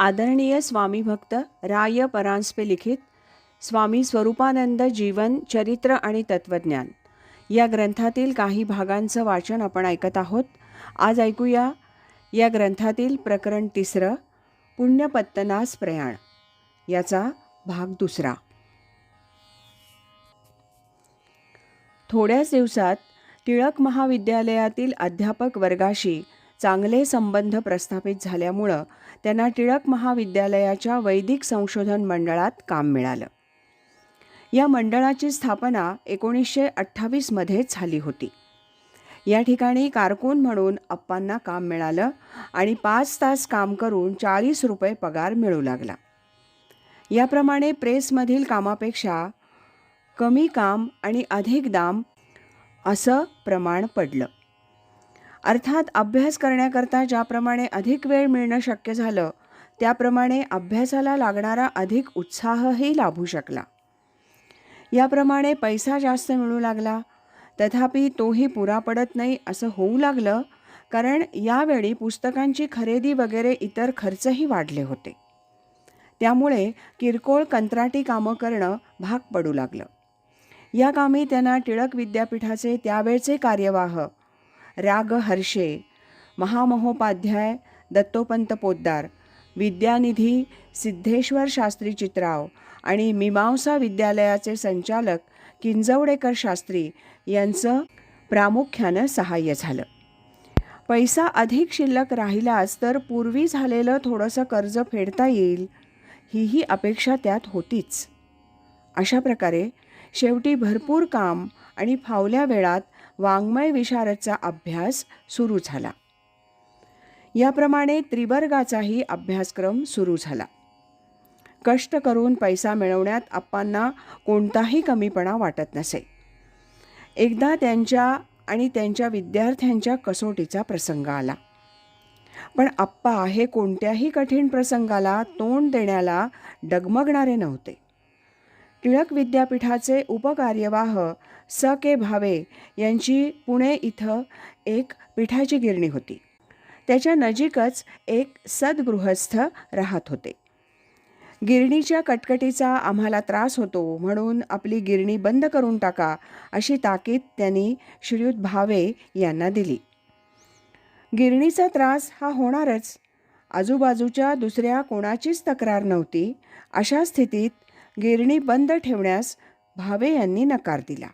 आदरणीय स्वामी भक्त राय परांजपे लिखित स्वामी स्वरूपानंद जीवन चरित्र आणि तत्वज्ञान. या ग्रंथातील काही भागांचं वाचन आपण ऐकत आहोत. आज ऐकूया या ग्रंथातील प्रकरण तिसरं पुण्यपत्तनास प्रयाण. याचा भाग दुसरा. थोड्याच दिवसात टिळक महाविद्यालयातील अध्यापक वर्गाशी चांगले संबंध प्रस्थापित झाल्यामुळं त्यांना टिळक महाविद्यालयाच्या वैदिक संशोधन मंडळात काम मिळालं. या मंडळाची स्थापना एकोणीसशे अठ्ठावीसमध्येच झाली होती. या ठिकाणी कारकून म्हणून अप्पांना काम मिळालं आणि पाच तास काम करून चाळीस रुपये पगार मिळू लागला. याप्रमाणे प्रेसमधील कामापेक्षा कमी काम आणि अधिक दाम असं प्रमाण पडलं. अर्थात अभ्यास करण्याकरता ज्याप्रमाणे अधिक वेळ मिळणं शक्य झालं त्याप्रमाणे अभ्यासाला लागणारा अधिक उत्साहही लाभू शकला. याप्रमाणे पैसा जास्त मिळू लागला. तथापि तोही पुरा पडत नाही असं होऊ लागलं कारण यावेळी पुस्तकांची खरेदी वगैरे इतर खर्चही वाढले होते. त्यामुळे किरकोळ कंत्राटी कामं करणं भाग पडू लागलं. या कामी त्यांना टिळक विद्यापीठाचे त्यावेळचे कार्यवाह राग हर्षे महामहोपाध्याय दत्तोपंत पोद्दार विद्यानिधी सिद्धेश्वर शास्त्री चित्राव आणि मीमांसा विद्यालयाचे संचालक किंजवडेकर शास्त्री यांचं प्रामुख्यानं सहाय्य झालं. पैसा अधिक शिल्लक राहिलाच तर पूर्वी झालेलं थोडंसं कर्ज फेडता येईल हीही अपेक्षा त्यात होतीच. अशा प्रकारे शेवटी भरपूर काम आणि फावल्या वेळात वाङ्मय विशारदचा अभ्यास सुरू झाला. याप्रमाणे त्रिवर्गाचाही अभ्यासक्रम सुरू झाला. कष्ट करून पैसा मिळवण्यात आप्पांना कोणताही कमीपणा वाटत नसे. एकदा त्यांच्या आणि त्यांच्या विद्यार्थ्यांच्या कसोटीचा प्रसंग आला. पण आप्पा हे कोणत्याही कठीण प्रसंगाला तोंड देण्याला डगमगणारे नव्हते. टिळक विद्यापीठाचे उपकार्यवाह स के भावे यांची पुणे इथं एक पिठाची गिरणी होती. त्याच्या नजीकच एक सद्गृहस्थ राहत होते. गिरणीच्या कटकटीचा आम्हाला त्रास होतो म्हणून आपली गिरणी बंद करून टाका अशी ताकीद त्यांनी श्रीयुत भावे यांना दिली. गिरणीचा त्रास हा होणारच. आजूबाजूच्या दुसऱ्या कोणाचीच तक्रार नव्हती. अशा स्थितीत गिरणी बंद ठेवण्यास भावे यांनी नकार दिला.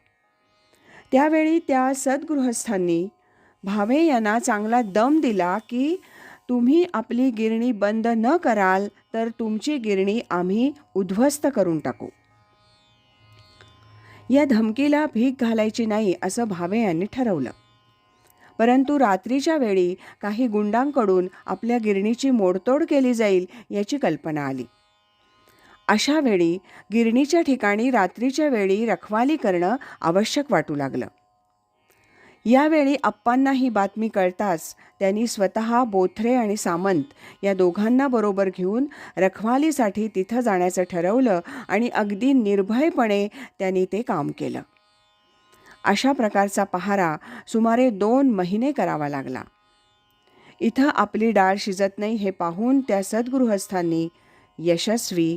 त्यावेळी त्या सद्गृहस्थांनी भावे यांना चांगला दम दिला की तुम्ही आपली गिरणी बंद न कराल तर तुमची गिरणी आम्ही उद्ध्वस्त करून टाकू. या धमकीला भीक घालायची नाही असं भावे यांनी ठरवलं. परंतु रात्रीच्या वेळी काही गुंडांकडून आपल्या गिरणीची मोडतोड केली जाईल याची कल्पना आली. अशा वेळी गिरणीच्या ठिकाणी रात्रीच्या वेळी रखवाली करणं आवश्यक वाटू लागलं. यावेळी अप्पांना ही बातमी कळताच त्यांनी स्वतः बोथरे आणि सामंत या दोघांना बरोबर घेऊन रखवालीसाठी तिथं जाण्याचं ठरवलं आणि अगदी निर्भयपणे त्यांनी ते काम केलं. अशा प्रकारचा पहारा सुमारे दोन महिने करावा लागला. इथं आपली डाळ शिजत नाही हे पाहून त्या सद्गृहस्थांनी यशस्वी